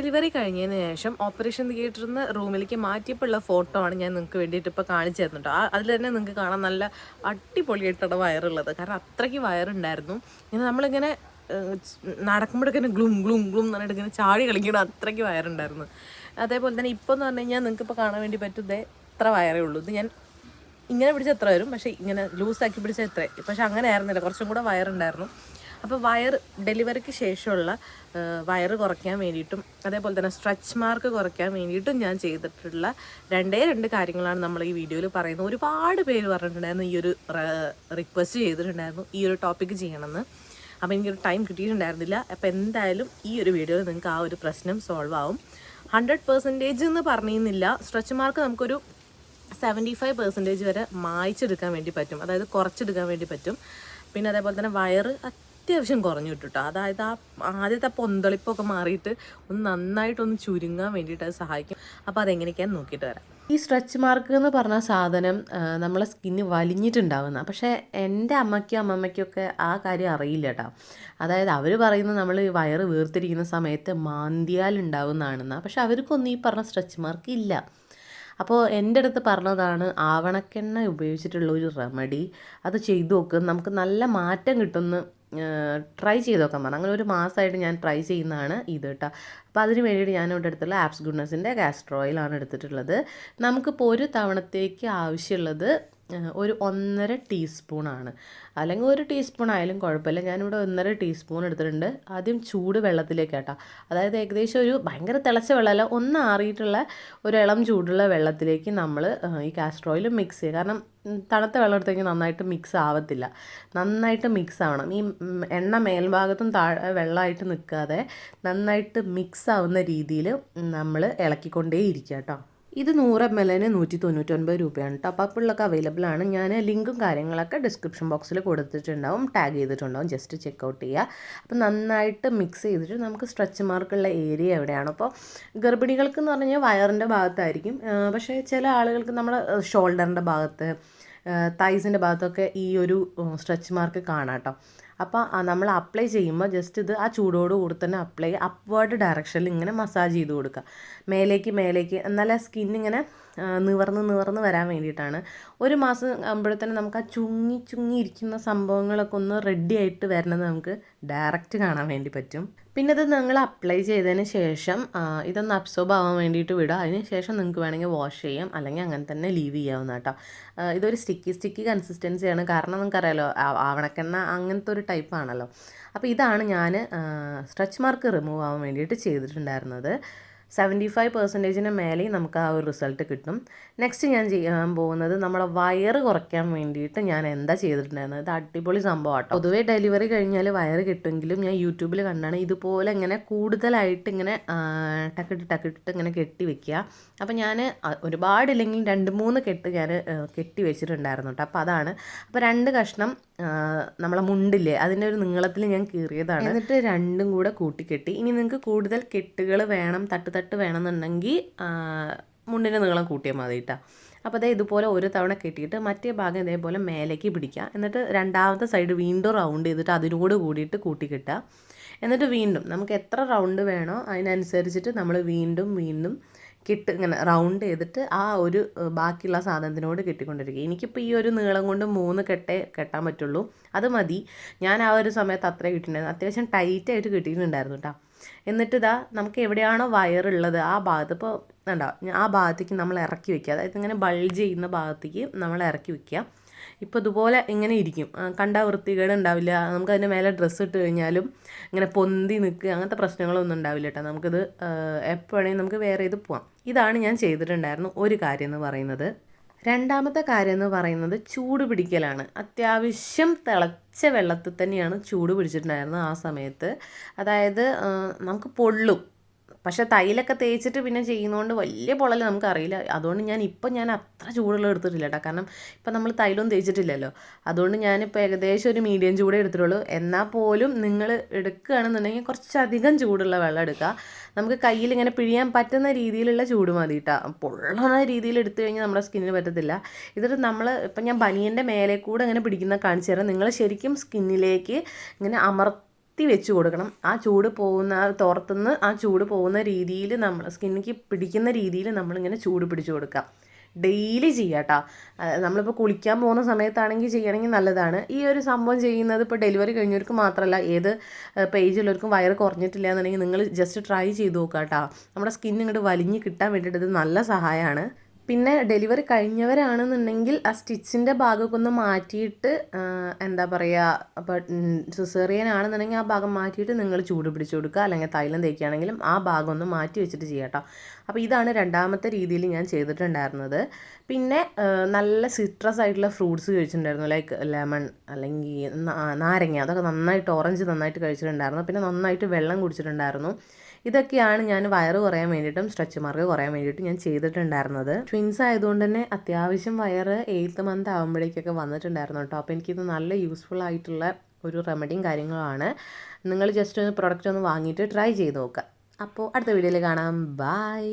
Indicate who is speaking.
Speaker 1: Delivery കഴിഞ്ഞതിന് ശേഷം operation തിയേറ്ററിൽ നിന്ന് റൂമിലേക്ക് മാറ്റിയപ്പോഴുള്ള ഫോട്ടോ ആണ് ഞാൻ നിങ്ങൾക്ക് വേണ്ടിയിട്ട് ഇപ്പോൾ കാണിച്ചു തരുന്നുണ്ട് ആ അതിൽ തന്നെ നിങ്ങൾക്ക് കാണാൻ നല്ല അടിപൊളിയായിട്ടാണ് വയറുള്ളത്. കാരണം അത്രയ്ക്ക് വയറുണ്ടായിരുന്നു. ഇങ്ങനെ നമ്മളിങ്ങനെ നടക്കുമ്പോഴൊക്കെ ഗ്ലൂം ഗ്ലൂം ഗ്ലും എന്ന് പറഞ്ഞിട്ട് ഇങ്ങനെ ചാടി കളിക്കണം അത്രയ്ക്ക് വയറുണ്ടായിരുന്നു. അതേപോലെ തന്നെ ഇപ്പോൾ എന്ന് പറഞ്ഞു കഴിഞ്ഞാൽ നിങ്ങൾക്ക് ഇപ്പോൾ കാണാൻ വേണ്ടി പറ്റുന്നത് ദേ ഇത്ര വയറേ ഉള്ളൂ. ഇത് ഞാൻ ഇങ്ങനെ പിടിച്ച എത്ര വരും പക്ഷേ ഇങ്ങനെ ലൂസാക്കി പിടിച്ച എത്ര പക്ഷെ അങ്ങനെ ആയിരുന്നില്ല. കുറച്ചും കൂടെ വയറുണ്ടായിരുന്നു. അപ്പോൾ വയർ ഡെലിവറിക്ക് ശേഷമുള്ള വയർ കുറയ്ക്കാൻ വേണ്ടിയിട്ടും അതേപോലെ തന്നെ സ്ട്രെച്ച് മാർക്ക് കുറയ്ക്കാൻ വേണ്ടിയിട്ടും ഞാൻ ചെയ്തിട്ടുള്ള രണ്ടേ രണ്ട് കാര്യങ്ങളാണ് നമ്മൾ ഈ വീഡിയോയിൽ പറയുന്നത്. ഒരുപാട് പേര് പറഞ്ഞിട്ടുണ്ടായിരുന്നു ഈ ഒരു റിക്വസ്റ്റ് ചെയ്തിട്ടുണ്ടായിരുന്നു ഈ ഒരു ടോപ്പിക്ക് ചെയ്യണമെന്ന്. അപ്പോൾ എനിക്കൊരു ടൈം കിട്ടിയിട്ടുണ്ടായിരുന്നില്ല. അപ്പോൾ എന്തായാലും ഈ ഒരു വീഡിയോയിൽ നിങ്ങൾക്ക് ആ ഒരു പ്രശ്നം സോൾവ് ആവും. ഹൺഡ്രഡ് പെർസെന്റേജ് എന്ന് പറഞ്ഞിരുന്നില്ല. സ്ട്രെച്ച് മാർക്ക് നമുക്കൊരു സെവന്റി ഫൈവ് പെർസെന്റേജ് വരെ മായ്ച്ചെടുക്കാൻ വേണ്ടി പറ്റും. അതായത് കുറച്ചെടുക്കാൻ വേണ്ടി പറ്റും. പിന്നെ അതേപോലെ തന്നെ വയറ് അത്യാവശ്യം കുറഞ്ഞു കിട്ടും അതായത് ആ ആദ്യത്തെ പൊന്തളിപ്പൊക്കെ മാറിയിട്ട് ഒന്ന് നന്നായിട്ടൊന്ന് ചുരുങ്ങാൻ വേണ്ടിയിട്ട് അത് സഹായിക്കും. അപ്പോൾ അതെങ്ങനെയൊക്കെയാന്ന് നോക്കിയിട്ട് വരാം. ഈ സ്ട്രെച്ച് മാർക്ക് എന്ന് പറഞ്ഞ സാധനം നമ്മളെ സ്കിന്ന് വലിഞ്ഞിട്ടുണ്ടാവുന്ന പക്ഷേ എന്റെ അമ്മയ്ക്കും അമ്മമ്മയ്ക്കും ഒക്കെ ആ കാര്യം അറിയില്ല കേട്ടോ അതായത് അവർ പറയുന്നത് നമ്മൾ വയറ് വീർത്തിരിക്കുന്ന സമയത്ത് മാന്തിയാൽ ഉണ്ടാവുന്നതാണെന്നാ. പക്ഷെ അവർക്കൊന്നും ഈ പറഞ്ഞ സ്ട്രെച്ച് മാർക്ക് ഇല്ല. അപ്പോൾ എന്റെ അടുത്ത് പറഞ്ഞതാണ് ആവണക്കെണ്ണ ഉപയോഗിച്ചിട്ടുള്ള ഒരു റെമഡി അത് ചെയ്തു നോക്ക്. നമുക്ക് നല്ല മാറ്റം കിട്ടുമെന്ന് ട്രൈ ചെയ്ത് നോക്കാൻ പറഞ്ഞു. അങ്ങനെ ഒരു മാസമായിട്ട് ഞാൻ ട്രൈ ചെയ്യുന്നതാണ് ഇത് കേട്ടോ അപ്പോൾ അതിന് വേണ്ടിയിട്ട് ഞാൻ ഇവിടെ അടുത്തുള്ള ആപ്സ് ഗുഡ്നസിന്റെ കാസ്ട്രോയിലാണ് എടുത്തിട്ടുള്ളത്. നമുക്കിപ്പോൾ ഒരു തവണത്തേക്ക് ആവശ്യമുള്ളത് ഒരു ഒന്നര ടീസ്പൂണാണ്. അല്ലെങ്കിൽ ഒരു ടീസ്പൂൺ ആയാലും കുഴപ്പമില്ല. ഞാനിവിടെ ഒന്നര ടീസ്പൂൺ എടുത്തിട്ടുണ്ട്. ആദ്യം ചൂട് വെള്ളത്തിലേക്ക് കേട്ടോ അതായത് ഏകദേശം ഒരു ഭയങ്കര തിളച്ച വെള്ളമല്ല ഒന്ന് ആറിയിട്ടുള്ള ഒരു ഇളം ചൂടുള്ള വെള്ളത്തിലേക്ക് നമ്മൾ ഈ കാസ്റ്റർ ഓയിൽ മിക്സ് ചെയ്യുക. കാരണം തണുത്ത വെള്ളം എടുത്തെങ്കിൽ നന്നായിട്ട് മിക്സ് ആവത്തില്ല. നന്നായിട്ട് മിക്സ് ആവണം. ഈ എണ്ണ മേൽഭാഗത്തും താഴെ വെള്ളമായിട്ട് നിൽക്കാതെ നന്നായിട്ട് മിക്സ് ആവുന്ന രീതിയിൽ നമ്മൾ ഇളക്കിക്കൊണ്ടേ ഇരിക്കുക കേട്ടോ. ഇത് നൂറ് എം എല്ലിന് നൂറ്റി തൊണ്ണൂറ്റൊൻപത് രൂപയാണ്. ടോപ്പ് അപ്പിലൊക്കെ അവൈലബിൾ ആണ്. ഞാൻ ലിങ്കും കാര്യങ്ങളൊക്കെ ഡിസ്ക്രിപ്ഷൻ ബോക്സിൽ കൊടുത്തിട്ടുണ്ടാവും ടാഗ് ചെയ്തിട്ടുണ്ടാവും. ജസ്റ്റ് ചെക്കൗട്ട് ചെയ്യുക അപ്പോൾ നന്നായിട്ട് മിക്സ് ചെയ്തിട്ട് നമുക്ക് സ്ട്രെച്ച് മാർക്കുള്ള ഏരിയ എവിടെയാണ്? അപ്പോൾ ഗർഭിണികൾക്ക് എന്ന് പറഞ്ഞാൽ വയറിന്റെ ഭാഗത്തായിരിക്കും. പക്ഷേ ചില ആളുകൾക്ക് നമ്മൾ ഷോൾഡറിന്റെ ഭാഗത്ത് തൈസിന്റെ ഭാഗത്തൊക്കെ ഈ ഒരു സ്ട്രെച്ച് മാർക്ക് കാണാം കേട്ടോ. അപ്പോൾ നമ്മൾ അപ്ലൈ ചെയ്യുമ്പോൾ ജസ്റ്റ് ഇത് ആ ചൂടോട് കൂടി തന്നെ അപ്ലൈ അപ്വേർഡ് ഡയറക്ഷനിൽ ഇങ്ങനെ മസാജ് ചെയ്ത് കൊടുക്കുക. മേലേക്ക് മേലേക്ക് എന്നാലേ സ്കിൻ ഇങ്ങനെ നിവർന്ന് നിവർന്ന് വരാൻ വേണ്ടിയിട്ടാണ്. ഒരു മാസം ആകുമ്പോഴത്തേനും നമുക്ക് ആ ചുങ്ങി ചുങ്ങി ഇരിക്കുന്ന സംഭവങ്ങളൊക്കെ ഒന്ന് റെഡി ആയിട്ട് വരണത് നമുക്ക് ഡയറക്റ്റ് കാണാൻ വേണ്ടി പറ്റും. പിന്നെ ഇത് നിങ്ങൾ അപ്ലൈ ചെയ്തതിന് ശേഷം ഇതൊന്ന് അബ്സോർബ് ആവാൻ വേണ്ടിയിട്ട് വിടുക. അതിന് ശേഷം നിങ്ങൾക്ക് വേണമെങ്കിൽ വാഷ് ചെയ്യാം. അല്ലെങ്കിൽ അങ്ങനെ തന്നെ ലീവ് ചെയ്യാവുന്ന കേട്ടോ. ഇതൊരു സ്റ്റിക്കി സ്റ്റിക്കി കൺസിസ്റ്റൻസിയാണ് കാരണം നിങ്ങൾക്കറിയാലോ ആ- ആവണക്കെണ്ണ അങ്ങനത്തെ ഒരു ടൈപ്പ് ആണല്ലോ. അപ്പോൾ ഇതാണ് ഞാൻ സ്ട്രെച്ച് മാർക്ക് റിമൂവ് ആവാൻ വേണ്ടിയിട്ട് ചെയ്തിട്ടുണ്ടായിരുന്നത്. സെവന്റി ഫൈവ് പെർസെന്റേജിന് മേലെ നമുക്ക് ആ ഒരു റിസൾട്ട് കിട്ടും. നെക്സ്റ്റ് ഞാൻ ചെയ്യാൻ പോകുന്നത് നമ്മളെ വയറ് കുറയ്ക്കാൻ വേണ്ടിയിട്ട് ഞാൻ എന്താ ചെയ്തിട്ടുണ്ടായിരുന്നത്? ഇത് അടിപൊളി സംഭവം ആട്ടോ. പൊതുവേ ഡെലിവറി കഴിഞ്ഞാൽ വയറ് കിട്ടുമെങ്കിലും ഞാൻ യൂട്യൂബിൽ കണ്ടാണ് ഇതുപോലെ ഇങ്ങനെ കൂടുതലായിട്ട് ഇങ്ങനെ ടക്കിട്ട് ടക്കിട്ട് ഇങ്ങനെ കെട്ടി വെക്കുക. അപ്പോൾ ഞാൻ ഒരുപാടില്ലെങ്കിൽ രണ്ട് മൂന്ന് കെട്ട് ഞാൻ കെട്ടി വെച്ചിട്ടുണ്ടായിരുന്നു കേട്ടോ. അപ്പോൾ അതാണ്. അപ്പോൾ രണ്ട് കഷ്ണം നമ്മളെ മുണ്ടില്ലേ അതിന്റെ ഒരു നീളത്തിൽ ഞാൻ കീറിയതാണ്. എന്നിട്ട് രണ്ടും കൂടെ കൂട്ടിക്കെട്ടി. ഇനി നിങ്ങൾക്ക് കൂടുതൽ കെട്ടുകൾ വേണം തട്ട് തട്ട് വേണമെന്നുണ്ടെങ്കിൽ മുണ്ടിന്റെ നീളം കൂട്ടിയാൽ മതി കേട്ടോ അപ്പോൾ അതേ ഇതുപോലെ ഒരു തവണ കെട്ടിയിട്ട് മറ്റേ ഭാഗം ഇതേപോലെ മേലേക്ക് പിടിക്കുക. എന്നിട്ട് രണ്ടാമത്തെ സൈഡ് വീണ്ടും റൗണ്ട് ചെയ്തിട്ട് അതിനോട് കൂടിയിട്ട് കൂട്ടിക്കിട്ടുക എന്നിട്ട് വീണ്ടും നമുക്ക് എത്ര റൗണ്ട് വേണോ അതിനനുസരിച്ചിട്ട് നമ്മൾ വീണ്ടും വീണ്ടും കിട്ട് ഇങ്ങനെ റൗണ്ട് ചെയ്തിട്ട് ആ ഒരു ബാക്കിയുള്ള സാധനത്തിനോട് കെട്ടിക്കൊണ്ടിരിക്കുക. എനിക്കിപ്പോൾ ഈ ഒരു നീളം കൊണ്ട് മൂന്ന് കെട്ടേ കെട്ടാൻ പറ്റുള്ളൂ. അത് മതി. ഞാൻ ആ ഒരു സമയത്ത് അത്രേ കിട്ടിയിട്ടുണ്ടായിരുന്നു അത്യാവശ്യം ടൈറ്റായിട്ട് കിട്ടിയിട്ടുണ്ടായിരുന്നു കേട്ടോ എന്നിട്ട് ഇതാ നമുക്ക് എവിടെയാണോ വയറുള്ളത് ആ ഭാഗത്ത്. ഇപ്പോൾ ഉണ്ടാവും ആ ഭാഗത്തേക്ക് നമ്മൾ ഇറക്കി വെക്കുക. അതായത് ഇങ്ങനെ ബൾജ് ചെയ്യുന്ന ഭാഗത്തേക്ക് നമ്മൾ ഇറക്കി വെക്കുക. ഇപ്പോൾ ഇതുപോലെ ഇങ്ങനെ ഇരിക്കും. കണ്ട വൃത്തികേട് ഉണ്ടാവില്ല. നമുക്ക് അതിന്റെ മേലെ ഡ്രസ്സ് ഇട്ട് കഴിഞ്ഞാലും ഇങ്ങനെ പൊന്തി നിൽക്കുക. അങ്ങനത്തെ പ്രശ്നങ്ങളൊന്നും ഉണ്ടാവില്ല കേട്ടോ. നമുക്കിത് വേണമെങ്കിൽ നമുക്ക് വേറെ ഇത് പോവാം. ഇതാണ് ഞാൻ ചെയ്തിട്ടുണ്ടായിരുന്നു ഒരു കാര്യം എന്ന് പറയുന്നത്. രണ്ടാമത്തെ കാര്യം എന്ന് പറയുന്നത് ചൂട് പിടിക്കലാണ്. അത്യാവശ്യം തിളച്ച വെള്ളത്തിൽ തന്നെയാണ് ചൂട് പിടിച്ചിട്ടുണ്ടായിരുന്നത് ആ സമയത്ത്. അതായത് നമുക്ക് പൊള്ളും. പക്ഷേ തൈലൊക്കെ തേച്ചിട്ട് പിന്നെ ചെയ്യുന്നതുകൊണ്ട് വലിയ പൊള്ളൽ നമുക്കറിയില്ല. അതുകൊണ്ട് ഞാൻ ഇപ്പം ഞാൻ അത്ര ചൂടുള്ള എടുത്തിട്ടില്ല കേട്ടോ കാരണം ഇപ്പം നമ്മൾ തൈലൊന്നും തേച്ചിട്ടില്ലല്ലോ. അതുകൊണ്ട് ഞാനിപ്പോൾ ഏകദേശം ഒരു മീഡിയം ചൂടേ എടുത്തിട്ടുള്ളൂ. എന്നാൽ പോലും നിങ്ങൾ എടുക്കുകയാണെന്നുണ്ടെങ്കിൽ കുറച്ചധികം ചൂടുള്ള വെള്ളം എടുക്കുക. നമുക്ക് കയ്യിൽ ഇങ്ങനെ പിഴിയാൻ പറ്റുന്ന രീതിയിലുള്ള ചൂട് മതി കേട്ടോ പൊള്ളുന്ന രീതിയിൽ എടുത്തു കഴിഞ്ഞാൽ നമ്മുടെ സ്കിന്നിന് പറ്റത്തില്ല. ഇതിട്ട് നമ്മൾ ഇപ്പം ഞാൻ ബനിയന്റെ മേലെ കൂടെ ഇങ്ങനെ പിടിക്കുന്ന കാണിച്ചു തരാം. നിങ്ങൾ ശരിക്കും സ്കിന്നിലേക്ക് ഇങ്ങനെ അമർ അമർത്തി വെച്ച് കൊടുക്കണം. ആ ചൂട് പോകുന്ന തോർത്തുനിന്ന് ആ ചൂട് പോകുന്ന രീതിയിൽ നമ്മൾ സ്കിന്നിക്ക് പിടിക്കുന്ന രീതിയിൽ നമ്മളിങ്ങനെ ചൂട് പിടിച്ചു കൊടുക്കാം. ഡെയിലി ചെയ്യാട്ടോ. നമ്മളിപ്പോൾ കുളിക്കാൻ പോകുന്ന സമയത്താണെങ്കിൽ ചെയ്യണമെങ്കിൽ നല്ലതാണ്. ഈ ഒരു സംഭവം ചെയ്യുന്നത് ഇപ്പോൾ ഡെലിവറി കഴിഞ്ഞവർക്ക് മാത്രമല്ല ഏത് പേജുള്ളവർക്കും വയറ് കുറഞ്ഞിട്ടില്ല എന്നുണ്ടെങ്കിൽ നിങ്ങൾ ജസ്റ്റ് ട്രൈ ചെയ്ത് നോക്കുക കേട്ടോ നമ്മുടെ സ്കിൻ ഇങ്ങോട്ട് വലിഞ്ഞ് കിട്ടാൻ വേണ്ടിയിട്ട് ഇത് നല്ല സഹായമാണ് പിന്നെ ഡെലിവറി കഴിഞ്ഞവരാണെന്നുണ്ടെങ്കിൽ ആ സ്റ്റിച്ചിന്റെ ഭാഗമൊക്കെ ഒന്ന് മാറ്റിയിട്ട് എന്താ പറയുക അപ്പോൾ സിസേറിയൻ ആണെന്നുണ്ടെങ്കിൽ ആ ഭാഗം മാറ്റിയിട്ട് നിങ്ങൾ ചൂട് പിടിച്ചു കൊടുക്കുക. അല്ലെങ്കിൽ തൈലം തേക്കുകയാണെങ്കിലും ആ ഭാഗം ഒന്ന് മാറ്റി വെച്ചിട്ട് ചെയ്യാം കേട്ടോ. അപ്പോൾ ഇതാണ് രണ്ടാമത്തെ രീതിയിൽ ഞാൻ ചെയ്തിട്ടുണ്ടായിരുന്നത്. പിന്നെ നല്ല സിട്രസ് ആയിട്ടുള്ള ഫ്രൂട്ട്സ് കഴിച്ചിട്ടുണ്ടായിരുന്നു. ലൈക്ക് ലെമൺ അല്ലെങ്കിൽ നാരങ്ങ. അതൊക്കെ നന്നായിട്ട് ഓറഞ്ച് നന്നായിട്ട് കഴിച്ചിട്ടുണ്ടായിരുന്നു. പിന്നെ നന്നായിട്ട് വെള്ളം കുടിച്ചിട്ടുണ്ടായിരുന്നു. ഇതൊക്കെയാണ് ഞാൻ വയറ് കുറയാൻ വേണ്ടിയിട്ടും സ്ട്രെച്ച് മാർക്ക് കുറയാൻ വേണ്ടിയിട്ടും ഞാൻ ചെയ്തിട്ടുണ്ടായിരുന്നത്. ട്വിൻസ് ആയതുകൊണ്ട് തന്നെ അത്യാവശ്യം വയറ് എയ്ത്ത് മന്ത് ആകുമ്പോഴേക്കൊക്കെ വന്നിട്ടുണ്ടായിരുന്നു കേട്ടോ. അപ്പോൾ എനിക്കിത് നല്ല യൂസ്ഫുൾ ആയിട്ടുള്ള ഒരു റെമഡിയും കാര്യങ്ങളുമാണ്. നിങ്ങൾ ജസ്റ്റ് ഒന്ന് പ്രൊഡക്റ്റ് ഒന്ന് വാങ്ങിയിട്ട് ട്രൈ ചെയ്ത് നോക്കുക. അപ്പോൾ അടുത്ത വീഡിയോയിൽ കാണാം. ബൈ